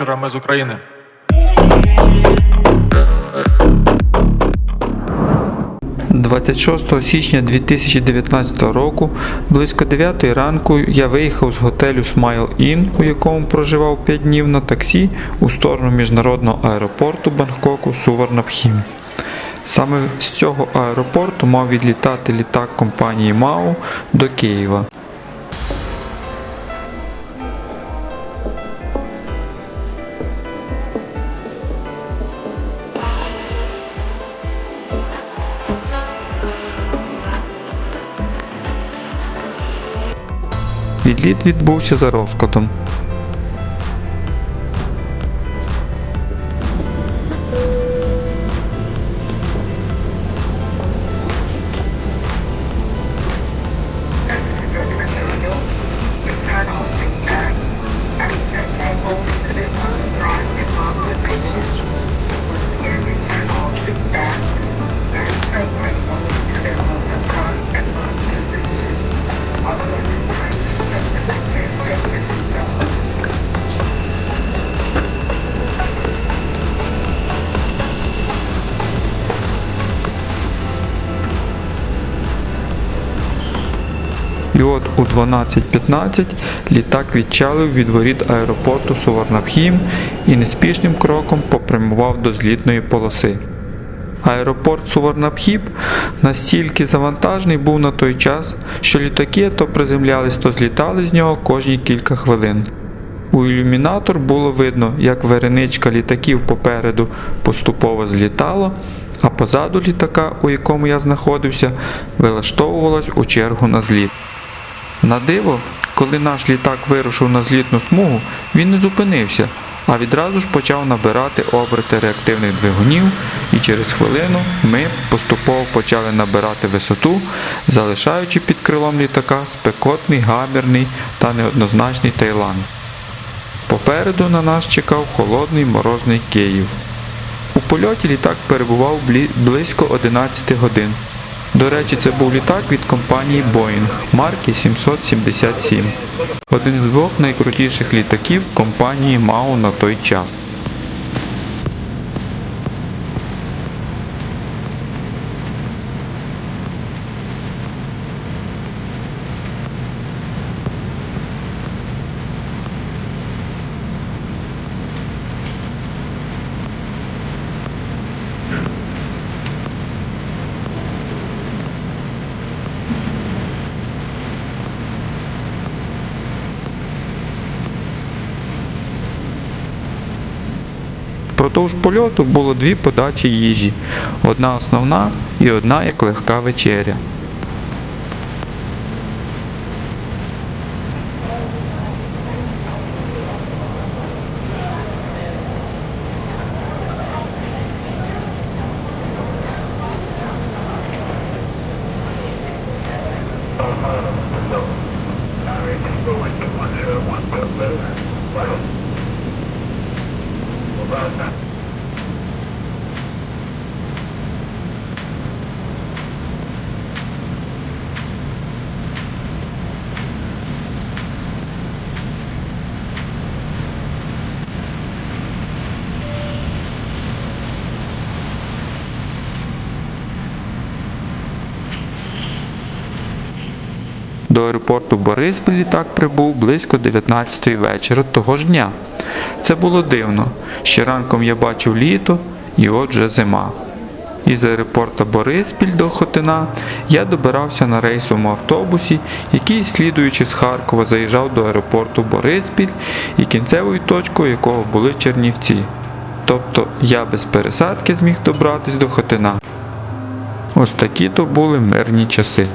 диспетчерами з України. – 26 січня 2019 року близько 9 ранку я виїхав з готелю Smile Inn, у якому проживав 5 днів на таксі у сторону міжнародного аеропорту Бангкоку Суварнабхім. Саме з цього аеропорту мав відлітати літак компанії МАУ до Києва. Відліт відбувся за розкладом. І от у 12.15 літак відчалив від воріт аеропорту Суварнабхім і неспішним кроком попрямував до злітної полоси. Аеропорт Суварнабхіп настільки завантажений був на той час, що літаки то приземлялись, то злітали з нього кожні кілька хвилин. У ілюмінатор було видно, як вереничка літаків попереду поступово злітала, а позаду літака, у якому я знаходився, вилаштовувалась у чергу на зліт. На диво, коли наш літак вирушив на злітну смугу, він не зупинився, а відразу ж почав набирати оберти реактивних двигунів, і через хвилину ми поступово почали набирати висоту, залишаючи під крилом літака спекотний, гамірний та неоднозначний Таїланд. Попереду на нас чекав холодний морозний Київ. У польоті літак перебував близько 11 годин. До речі, це був літак від компанії Boeing марки 777. Один з двох найкрутіших літаків компанії МАУ на той час. Впродовж польоту було дві подачі їжі, одна основна і одна як легка вечеря. До аеропорту Бориспіль літак прибув близько 19 вечора того ж дня. Це було дивно. Ще ранком я бачив літо і от вже зима. Із аеропорта Бориспіль до Хотина я добирався на рейсовому автобусі, який, слідуючи з Харкова, заїжджав до аеропорту Бориспіль і кінцевою точкою якого були Чернівці. Тобто я без пересадки зміг добратись до Хотина. Ось такі то були мирні часи.